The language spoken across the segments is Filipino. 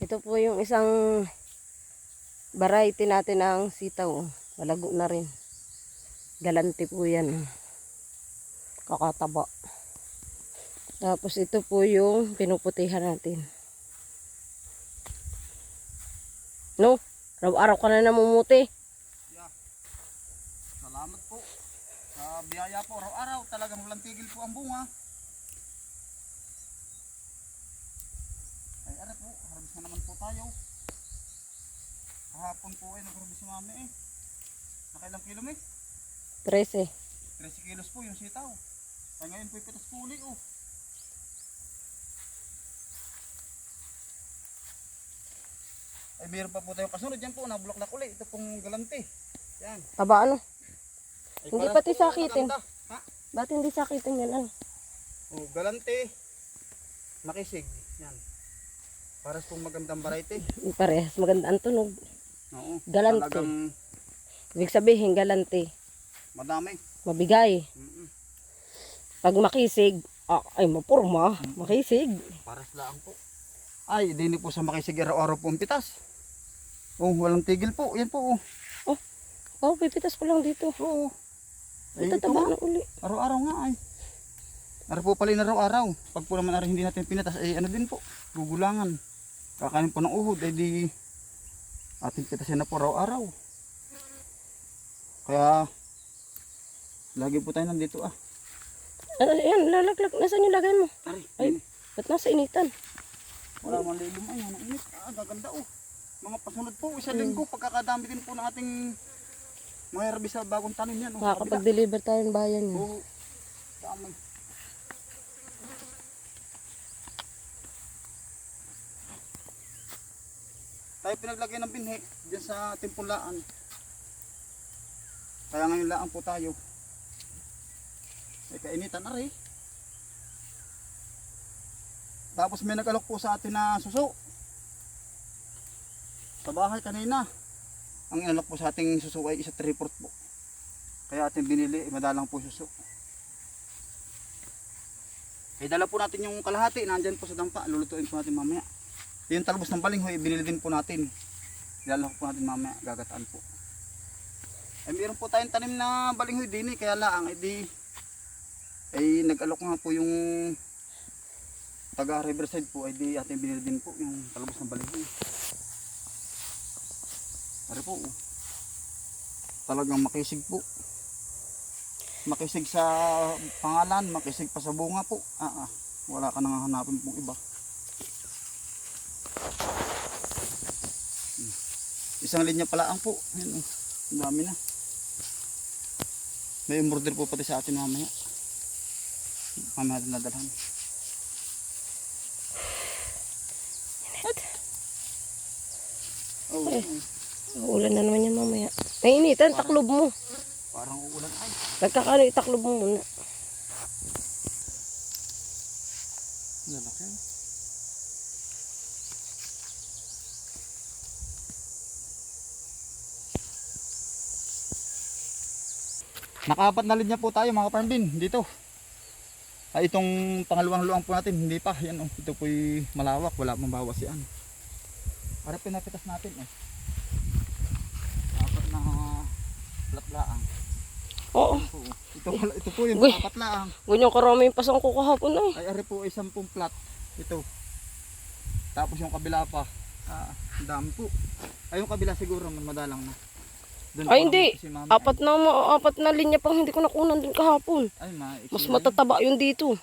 Ito po yung isang variety natin ng sitaw. Malago na rin. Galante po yan. Kakataba. Tapos ito po yung pinuputihan natin. No? Araw-araw ka na namumuti. Yeah. Salamat po. Sa biyaya po, araw-araw talagang walang tigil po ang bunga. Ay, ara po, harabis na naman po tayo. Kahapon po ay nagharabis si mami eh. Nakailang kilo eh? 13. 13 kilos po yung sitaw. Ay ngayon po ipitas po uli oh. Ay meron pa po tayong kasunod yan po, nabulaklak uli. Ito pong galante. Yan. Taba ano? Ay, Hindi pati sakitin. Ha? Ba't hindi sakitin yan? Ano? Oh, galante. Makisig. Yan. Para sa pong magandang variety. Parehas maganda ang tunog. Oo. Galante. Talagang Ibig sabihin, galante. madami. Mabigay. Mm-mm. Pag makisig, ah, ay mapurma. Makisig. Para sa laang po. Ay, din po sa makisig araw-araw po ang pitas. Oh, walang tigil po. Yan po. Oh. Oh, pipitas ko lang dito. Oo. Ay, Ito nga. na uli. Araw-araw nga ay. Araw po pala yung araw-araw. Pag po naman araw hindi natin pinatas, ay ano din po. Gugulangan. Kakain po ng uhod, ay di ating pitasin na po araw-araw. Kaya, lagi po tayo nandito ah. Ano, yan, lalaglag. Nasaan yung lagay mo? Ay, Ay. Ba't nasa initan? wala man lilum ay, ang init. Ah, gaganda oh. Mga pasunod po, isa linggo, pagkakadami din po ng ating mga herbis sa bagong tanim yan. Oh. Makakapag-deliver tayo ng bayan niya. Oo. Dami. Tayo pinaglagay ng binhi dyan sa timpulaan. Kaya ngayon laan po tayo. Ay kainitan na rin. Tapos may nag-alok po sa atin na suso. Sa bahay kanina. Ang inalok po sa ating suso ay isa 3 po. Kaya ating binili, madalang po suso. Eh dala po natin yung kalahati, nandyan po sa dampa, lulutuin po natin mamaya. Yung talbos ng balinghoy, binili din po natin. Dala po natin mamaya, gagataan po. Eh meron po tayong tanim na balinghoy din eh, kaya laang, eh di, eh nag-alok nga po yung taga Riverside po, eh di ating binili din po yung talbos ng balinghoy. Ari po, oh. talagang makisig po makisig sa pangalan, makisig pa sa bunga po. Ah, ah. Wala ka nang hanapin pong iba. Isang linya pala ang po. Yan, oh. Ang dami na. May umorder po pati sa atin mamaya. Mamaya natin nadalhan. Oh, Eh. Ulan na naman yan mamaya. Nainitan, taklob mo. parang uulan ay. Nagkakano itaklob mo muna. Lalaki. Nakaapat na linya po tayo mga farmbin dito. Ay itong pangalawang luang po natin, hindi pa. Yan oh, ito po'y malawak, wala pang bawas yan. Para pinapitas natin eh. Apat na platlaang. Oo. Ito, po, ito, pala- ito po yung apat laang. Ganyan karami yung pasang ko kahapon ay. Ay, ari po ay 10 plat. Ito. Tapos yung kabila pa. Ah, dami po. Ay, yung kabila siguro man madalang na. Doon Ay, hindi. Si mami, Apat na, ma- apat na linya pang hindi ko nakunan din kahapon. Ay, ma Mas matataba yun dito.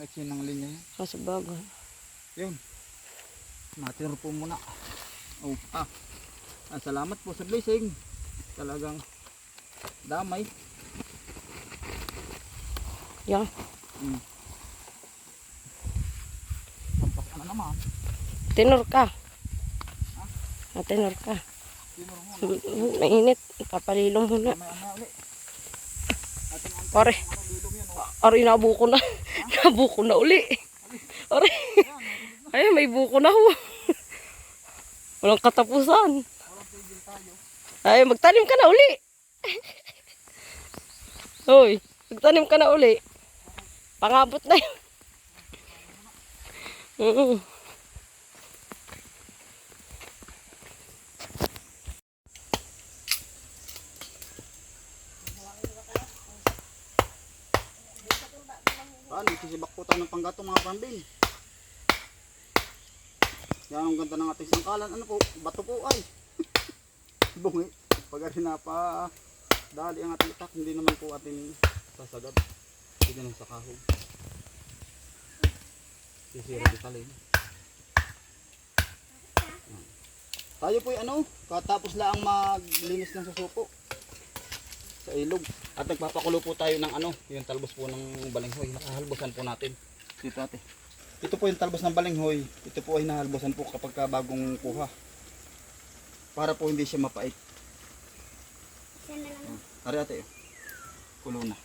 Maiksi ng linya yan. Nasa bagay. Yun. Matiro po muna. Oh, ah. ah. Salamat po sa blessing. Talagang damay. Yan. Mm. Sampas ka na naman. Tenor ka. Ah, tenor ka. Mm, Mainit. Papalilong muna. Pare. Aray, nabuko na. nabuko na uli. Aray. Ay, may buko na ho. Walang katapusan. Ay, magtanim ka na uli. Hoy, magtanim ka na uli. Pangabot na yun. Mm. Paano? Sisibak po tayo ng panggatong mga pambin. Yan ang ganda ng ating sangkalan. Ano po? Bato po ay. Bungi. Pag ari na pa dali ang ating itak, hindi naman po ating sasagad. Hindi ganun sa kahog. Sisira di talin. Tayo po ano, katapos lang maglinis ng susuko sa ilog. At nagpapakulo po tayo ng ano, yung talbos po ng balinghoy. Nakahalbosan po natin. Dito ate. Ito po yung talbos ng balinghoy. Ito po ay nahalbosan po kapag ka bagong kuha. Para po hindi siya mapait. Ari ate. oh. Kulo na.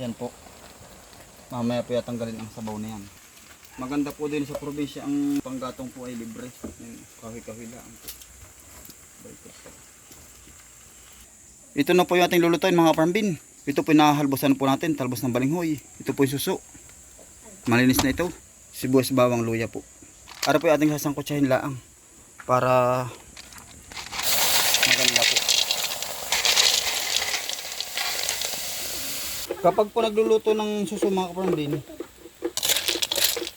Yan po. Mamaya po yatanggalin ang sabaw na yan. Maganda po din sa probinsya ang panggatong po ay libre. Yan, Kahoy-kahoy lang po. Balik po. Ito na po yung ating lulutuin mga parmbin. Ito po yung nakahalbosan po natin, talbos ng balinghoy. Ito po yung suso. Malinis na ito. Sibuyas bawang luya po. Para po yung ating sasangkotsahin laang. Para maganda po. Kapag po nagluluto ng suso mga kaparmbin,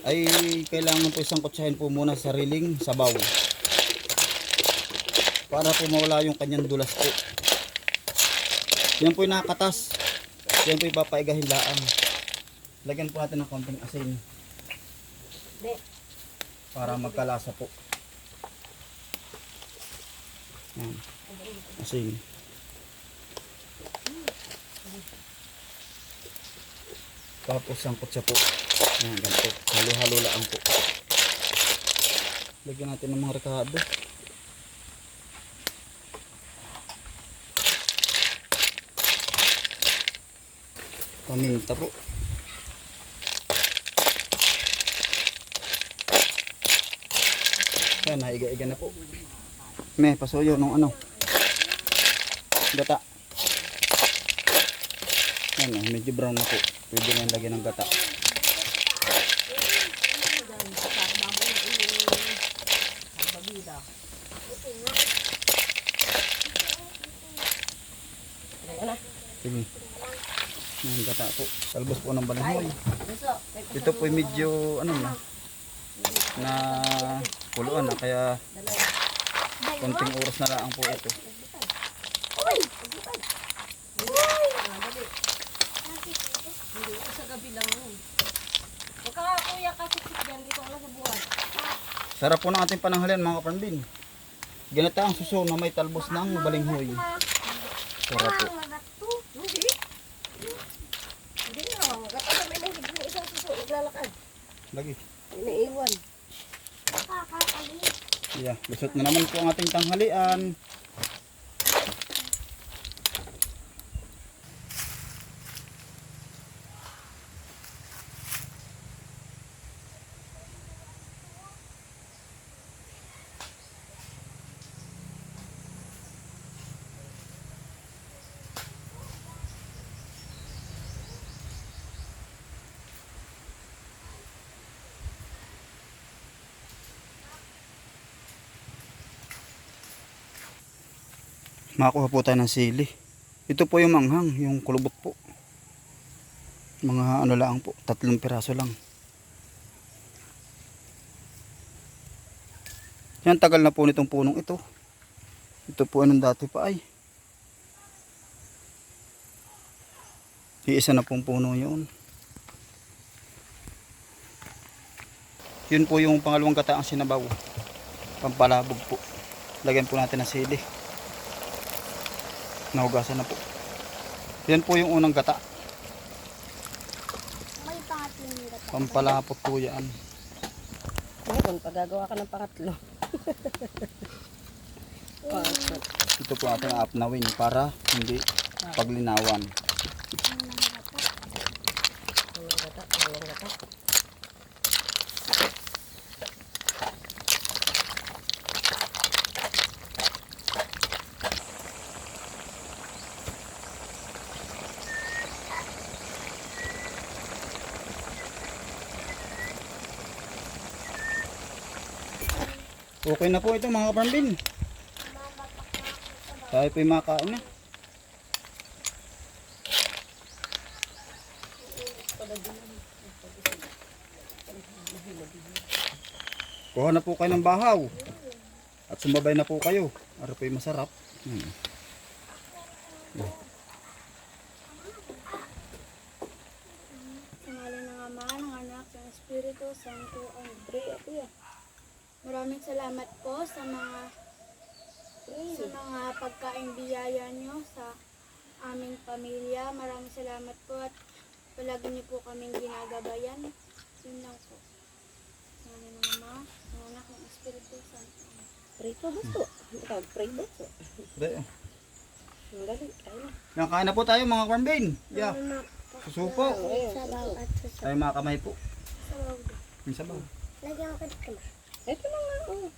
ay kailangan po isang kotsahin po muna sa sariling sabaw. Para po mawala yung kanyang dulas po. Yan po yung nakakatas. Yan po yung papaigahin laang. Lagyan po natin ng konting asin. Para magkalasa po. Yan. Asin. Tapos sangkot siya po. Yan, ganito. Halo-halo lang po. Lagyan natin ng mga rekado. Paminta po. Yan, naiga-iga na po. May pasuyo nung ano. Gata. Yan, oh, medyo brown na po. Pwede na lagyan ng gata. Sige. Gata po. Talbos po ng balanghoy. Ito po medyo ano na na kuluan na kaya konting oras na lang po ito. Sa sa buwan. Sarap po ng ating pananghalian mga kapanbin. Ganito ang suso na may talbos ng balinghoy. Sarap po. Hindi. Hindi na. Magkatagal may nahigit ng isang suso. Iglalakad. Lagi. Iniiwan. Yeah, lusot na naman po ang ating tanghalian. Makakuha po tayo ng sili. Ito po yung manghang, yung kulubot po. Mga ano lang po, tatlong piraso lang. Yan, tagal na po nitong punong ito. Ito po anong dati pa ay. Iisa na pong puno yun. Yun po yung pangalawang kataang sinabaw. Pampalabog po. Lagyan po natin ng sili. Nahugasan na po. Yan po yung unang gata. May pangatlong gata. Pampalapot po yan. Ngayon, pagagawa ka ng pangatlo. Pangatlo. Ito po ating apnawin para hindi paglinawan. Okay na po ito mga kaparambin. Tayo po yung makain na. Kuha na po kayo ng bahaw. At sumabay na po kayo. Para po yung masarap. Hmm. Ng Espiritu Santo, ang Kuya. Maraming salamat po sa mga sa mga pagkain biyaya nyo sa aming pamilya. Maraming salamat po at palagi niyo po kaming ginagabayan. Yun lang po. Sa ngalan ng Ama, ng Anak, ng Espiritu Santo. Prito buso. Ikaw, pray buso. Pre, oh. Ang kain na po tayo mga kaparambin. Yeah. Susupo. Sabaw at susaw. Tayo mga kamay po. Sabaw. Yung sabaw. Lagyan ko dito. Ito na nga. Oh.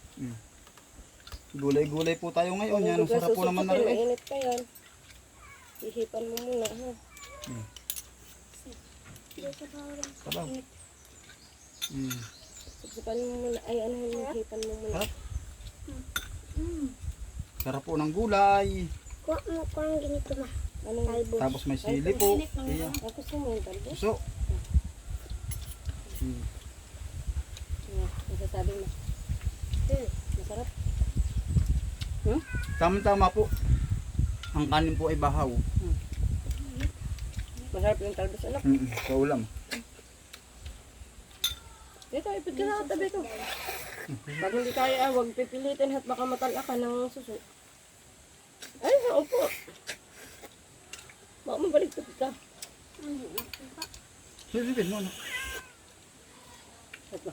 Gulay-gulay po tayo ngayon. Yan, ang sarap po naman na rin. Mainit pa yan. Ihipan mo muna. Ha? Sabaw. Mm. Susukan mo muna. Ay, ano? Ihipan mo muna. Sarap. Sarap po ng gulay. Kuha mo ko ang ganito ma. Ano yun? Talbos. Tapos may sili po. Iya. Tapos mo yung talbos. Puso. Mm. Masasabi mo. Hmm. Masarap. Tama-tama po. Ang kanin po ay bahaw. Masarap yung talbos. Anak. Mm, sa ulam. Dito, ipit ka na tabi ko. Pag hindi kaya, ah, huwag pipilitin at baka matala ka ng suso. Ay, upo. Baka mabalik ka. Sipsipin mo. Ano? At ba?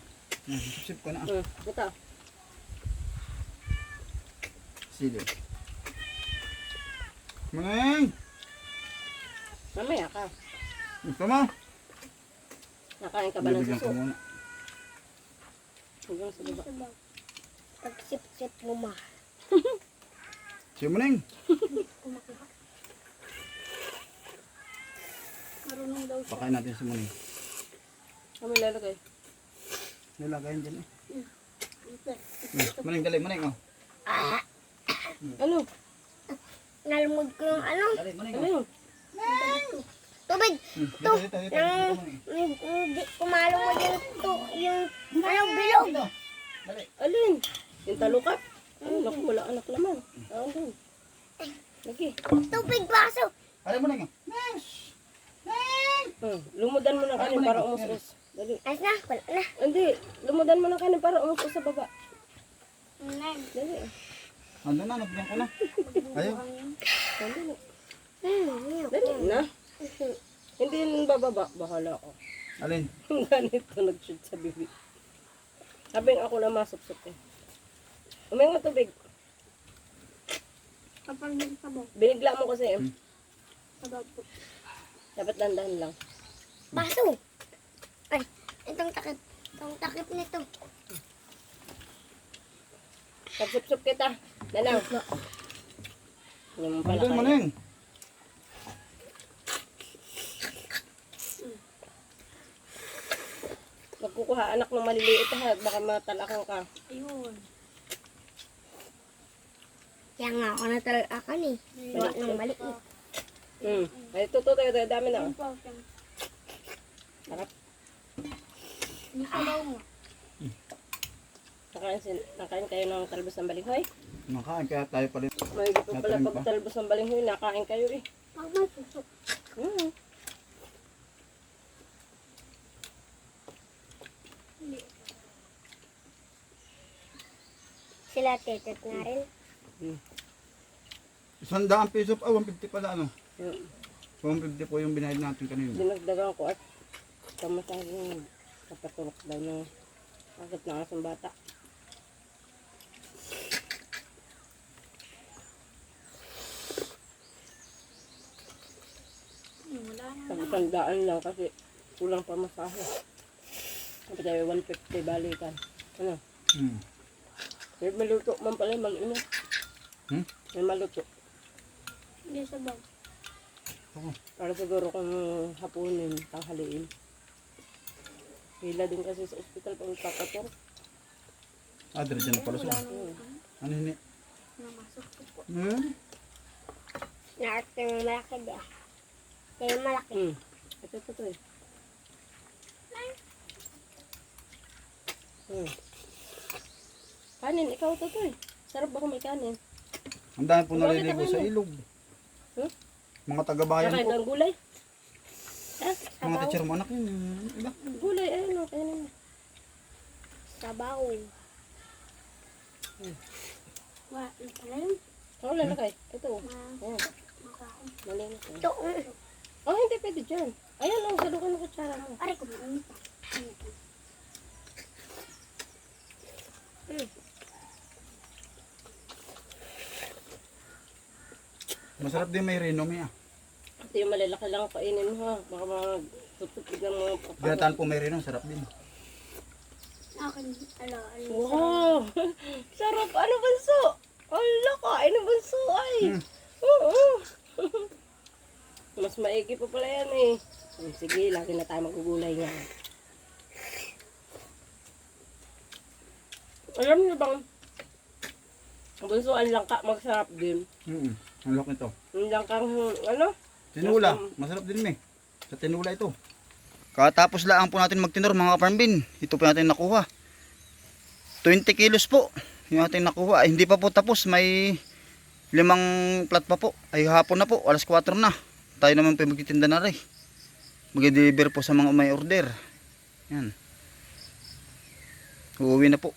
Mm, Sipsip ko na. Hmm, ito. Sili. Maneng! Mamaya ka. Ito mo. Nakain ka ba ng suso? muna. Hanggang sa baba. Pag-sip-sip mo ma. Si Maneng. Marunong daw siya. Pakain natin si Maneng. Kami lalagay. Nilagayin dyan eh. Maneng, dali. Maneng, oh. Ano? Nalamod ko yung ano. Dali, Maneng. Ano Oh. yun? Tubig. Mm, Dito, dito, dito. Hindi yung to, yung ano bilog. Dali. Alin? Yung talukat? Ay, naku, wala anak naman. Ah, doon. Lagi. Tubig baso. Dali, Maneng. oh. Yes. Hmm. Lumudan mo ng kanin para umustos. Dali. Ayos na, wala na. Hindi, lumudan mo ng kanin para umustos sa baba. Nine. Dali. Ando na, nabigyan ko na. Ayaw. Dali na. Hmm, Dali na. Hindi yun bababa. Bahala ako. Alin? Ang ganito nag-shoot sa bibig. Sabi ako na masupsup eh. Uminga tubig. Kapag nagsabaw. Binigla mo kasi eh. Po. Dapat dandahan lang. Baso. Ay, itong takip. Itong takip nito. Pagsup-sup kita. Na. Hindi mo pala Andun, kaya. Maneng. Magkukuha anak ng maliliit ha. Baka matalakan ka. Ayun. Kaya nga ako natalakan eh. Gawa ng maliit. Hmm. Ay, tuto tayo. tayo. Dami na. oh. Harap. Yung. Nakain, sin- nakain kayo ng talbos ng balinghoy. Nakain kaya tayo pa rin. May pa pala pag pa. talbos ng balinghoy, nakain kayo eh. Pag. Hmm. Sila tetet na rin. Isang daang piso, ah, 150 pala ano. Hmm. 150 po yung binayad natin kanina. Dinagdagan ko at kamasahing kapatulok daw ng agad na asong bata. Wala na. Pagkandaan lang kasi kulang pa masahe. Kapag tayo 150 balikan. Ano? Hmm. May maluto man pala mag-ina. Hmm? May maluto. Hindi sabaw. Oo. Para siguro kung hapunin, tanghaliin. Hila din kasi sa ospital pag kakatong. Ah, dire dyan pala siya. Ano hindi? Namasok ko po. Hmm? Naarte ng malaki ba? Kaya malaki. Hmm. Ito, ito, ito. eh. Hmm. Kanin, ikaw ito, ito eh. Sarap ba kung may kanin? Ang dami po naliligo sa yun? ilog. Hmm? Mga taga-bayan po. ng gulay. Mga teacher mo anak yun. Iba. Gulay, ayun o, kainin mo. Sabaw. Wa, ano pala yun? Lalagay. Ito. oh. Ma- Oh, makaon. malinis. oh. Ito. Oh, hindi pwede dyan. Ayan o, salukan ng kutsara mo. Aray ko mainit. Masarap din may reno may ah. Ito yung malalaki lang ang kainin mo ha. Baka mga tutupig ng mga papa. Ginataan po may reno, sarap din. Akin, ala, ala. Wow! Sarap! Ano bunso? Ala, kain ng bunso ay! Hmm. Oo! Mas maigi pa pala yan eh. Hmm, Sige, lagi na tayo magugulay nga. Alam niyo bang, ang bunso ang langka magsarap din. Mm Ang laki nito. Ang langkang, ano? Tinula, masarap din may. Sa tinula ito. Katapos lang po natin magtinor mga kaparmbin. Ito po natin nakuha. 20 kilos po. Yung ating nakuha. Ay, hindi pa po tapos. May limang plat pa po. Ay hapon na po. Alas 4 na. Tayo naman po magtitinda na rin. Mag-deliver po sa mga may order. Yan. Uuwi na po.